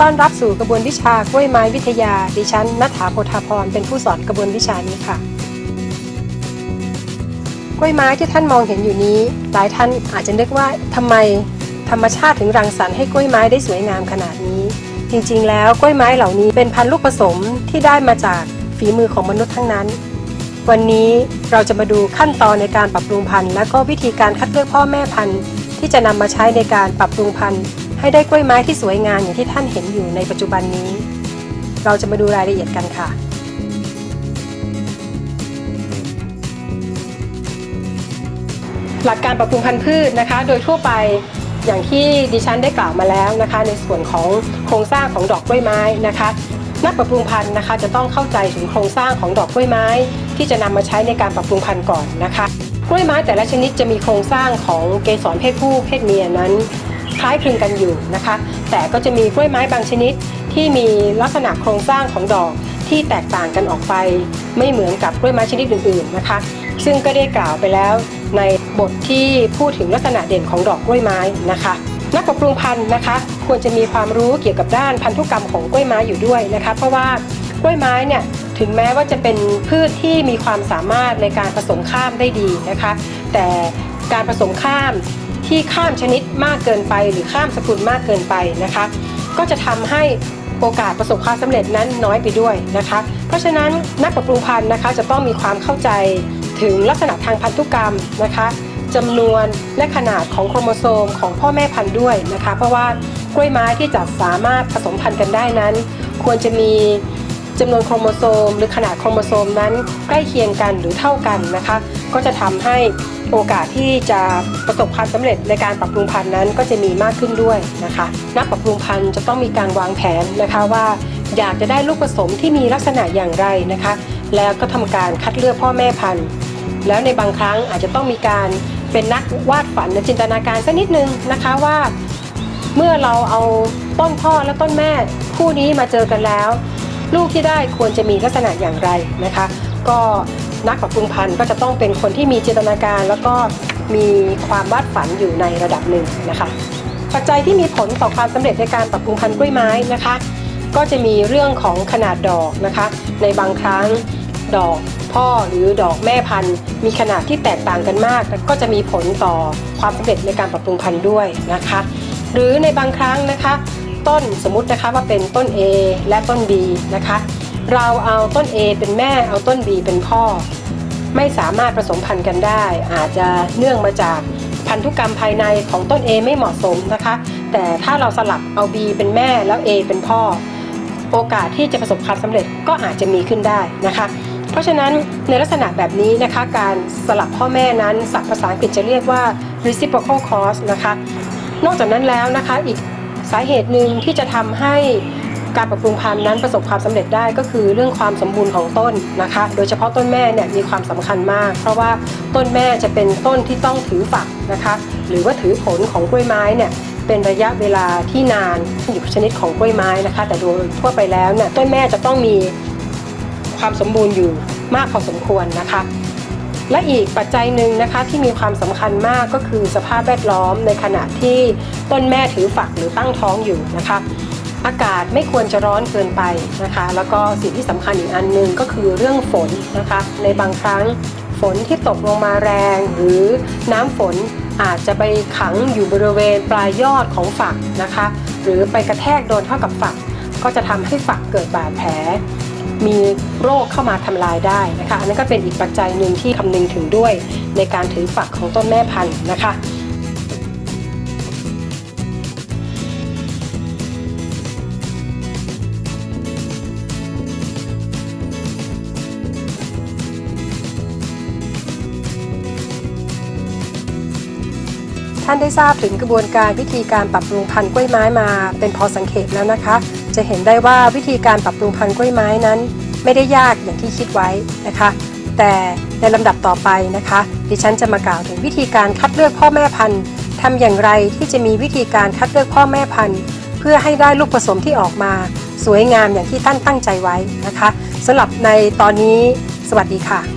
ต้อนรับสู่กระบวนวิชากล้วยไม้วิทยา ดิฉันนัฐาโพธาพรเป็นผู้สอนกระบวนวิชานี้ค่ะ กล้วยไม้ที่ท่านมองเห็นอยู่นี้ หลายท่านอาจจะนึกว่าทำไมธรรมชาติถึงรังสรรค์ให้กล้วยไม้ได้สวยงามขนาดนี้ จริงๆ แล้วกล้วยไม้เหล่านี้เป็นพันธุ์ลูกผสมที่ได้มาจากฝีมือของมนุษย์ทั้งนั้น วันนี้เราจะมาดูขั้นตอนในการปรับปรุงพันธุ์ และก็วิธีการคัดเลือกพ่อแม่พันธุ์ ที่จะนำมาใช้ในการปรับปรุงพันธุ์ ให้ได้กล้วยไม้ที่สวยงามอย่างที่ท่านเห็นอยู่ในปัจจุบันนี้ เราจะมาดูรายละเอียดกันค่ะ หลักการปรับปรุงพันธุ์พืชนะคะ โดยทั่วไปอย่างที่ดิฉันได้กล่าวมาแล้วนะคะ ในส่วนของโครงสร้างของดอกกล้วยไม้นะคะ นักปรับปรุงพันธุ์นะคะ จะต้องเข้าใจถึงโครงสร้างของดอกกล้วยไม้ ที่จะนำมาใช้ในการปรับปรุงพันธุ์ก่อนนะคะ กล้วยไม้แต่ละชนิดจะมีโครงสร้างของเกสรเพศผู้เพศเมียนั้น คล้ายคลึงกันอยู่นะคะ แต่ก็จะมีกล้วยไม้บางชนิดที่มีลักษณะโครงสร้างของดอกที่แตกต่างกันออกไป ไม่เหมือนกับกล้วยไม้ชนิดอื่นๆนะคะ ซึ่งก็ได้กล่าวไปแล้วในบทที่พูดถึงลักษณะเด่นของดอกกล้วยไม้นะคะนักปรับปรุงพันธุ์นะคะ ควรจะมีความรู้เกี่ยวกับด้านพันธุกรรมของกล้วยไม้อยู่ด้วยนะคะ เพราะว่ากล้วยไม้เนี่ยถึงแม้ว่าจะเป็นพืชที่มีความสามารถในการผสมข้ามได้ดีนะคะ แต่การผสมข้าม ที่ข้ามชนิดมากเกินไป หรือข้ามสกุลมากเกินไปนะคะ ก็จะทำให้โอกาสประสบความสำเร็จนั้นน้อยไปด้วยนะคะ เพราะฉะนั้นนักปรับปรุงพันธุ์นะคะ จะต้องมีความเข้าใจถึงลักษณะทางพันธุกรรมนะคะจำนวนและขนาดของโครโมโซมของพ่อแม่พันธุ์ด้วยนะคะ เพราะว่ากล้วยไม้ที่จะสามารถผสมพันธุ์กันได้นั้น ควรจะมี จำนวนโครโมโซม หรือขนาดโครโมโซมนั้นใกล้เคียงกันหรือเท่ากันนะคะ ก็จะทำให้โอกาสที่จะประสบความสำเร็จในการปรับปรุงพันธุ์นั้นก็จะมีมากขึ้นด้วยนะคะ นักปรับปรุงพันธุ์จะต้องมีการวางแผนนะคะว่าอยากจะได้ลูกผสมที่มีลักษณะอย่างไรนะคะ แล้วก็ทำการคัดเลือกพ่อแม่พันธุ์ แล้วในบางครั้งอาจจะต้องมีการเป็นนักวาดฝันและจินตนาการสักนิดนึงนะคะว่า เมื่อเราเอาต้นพ่อและต้นแม่คู่นี้มาเจอกันแล้ว ลูกที่ได้ควรจะมีลักษณะอย่างไรนะคะ ก็นักปรับปรุงพันธุ์ก็จะต้องเป็นคนที่มีจินตนาการ แล้วก็มีความวาดฝันอยู่ในระดับหนึ่งนะคะปัจจัยที่มีผลต่อความสำเร็จในการปรับปรุงพันธุ์กล้วยไม้นะคะ ก็จะมีเรื่องของขนาดดอกนะคะ ในบางครั้งดอกพ่อหรือดอกแม่พันธุ์มีขนาดที่แตกต่างกันมาก ก็จะมีผลต่อความสำเร็จในการปรับปรุงพันธุ์ด้วยนะคะ หรือในบางครั้งนะคะ ต้นสมมตินะคะว่าเป็นต้น A และต้น B นะคะ เราเอาต้น A เป็นแม่เอาต้น B เป็นพ่อ ไม่สามารถผสมพันธุ์กันได้ อาจจะเนื่องมาจากพันธุกรรมภายในของต้น A ไม่เหมาะสมนะคะ แต่ถ้าเราสลับเอา B เป็นแม่แล้ว A เป็นพ่อ โอกาสที่จะประสบความสำเร็จก็อาจจะมีขึ้นได้นะคะ เพราะฉะนั้นในลักษณะแบบนี้นะคะ การสลับพ่อแม่นั้นศัพท์ภาษาอังกฤษจะเรียกว่า reciprocal cross นะคะ นอกจากนั้นแล้วนะคะอีก สาเหตุหนึ่งที่จะทำให้การปรับปรุงพันธุ์นั้นประสบความสำเร็จได้ก็คือเรื่องความสมบูรณ์ของต้นนะคะ โดยเฉพาะต้นแม่เนี่ยมีความสำคัญมาก เพราะว่าต้นแม่จะเป็นต้นที่ต้องถือฝักนะคะ หรือว่าถือผลของกล้วยไม้เนี่ยเป็นระยะเวลาที่นานอยู่กับชนิดของกล้วยไม้นะคะ แต่โดยทั่วไปแล้วเนี่ยต้นแม่จะต้องมีความสมบูรณ์อยู่มากพอสมควรนะคะ และอีกปัจจัยหนึ่งนะคะที่มีความสำคัญมากก็คือสภาพแวดล้อมในขณะที่ต้นแม่ถือฝักหรือตั้งท้องอยู่นะคะ อากาศไม่ควรจะร้อนเกินไปนะคะ แล้วก็สิ่งที่สำคัญอีกอันหนึ่งก็คือเรื่องฝนนะคะ ในบางครั้งฝนที่ตกลงมาแรง หรือน้ำฝนอาจจะไปขังอยู่บริเวณปลายยอดของฝักนะคะ หรือไปกระแทกโดนเข้ากับฝัก ก็จะทำให้ฝักเกิดบาดแผล มีโรคเข้ามาทำลายได้นะคะอันนั้นก็เป็นอีกปัจจัยหนึ่งที่คำนึงถึงด้วยในการถือฝักของต้นแม่พันธุ์นะคะท่านได้ทราบถึงกระบวนการวิธีการปรับปรุงพันธุ์กล้วยไม้มาเป็นพอสังเขปแล้วนะคะ จะเห็นได้ว่าวิธีการปรับปรุงพันธุ์กล้วยไม้นั้น ไม่ได้ยากอย่างที่คิดไว้นะคะ แต่ในลำดับต่อไปนะคะ ดิฉันจะมากล่าวถึงวิธีการคัดเลือกพ่อแม่พันธุ์ทำอย่างไรที่จะมีวิธีการคัดเลือกพ่อแม่พันธุ์ เพื่อให้ได้ลูกผสมที่ออกมา สวยงามอย่างที่ท่านตั้งใจไว้นะคะสำหรับในตอนนี้ สวัสดีค่ะ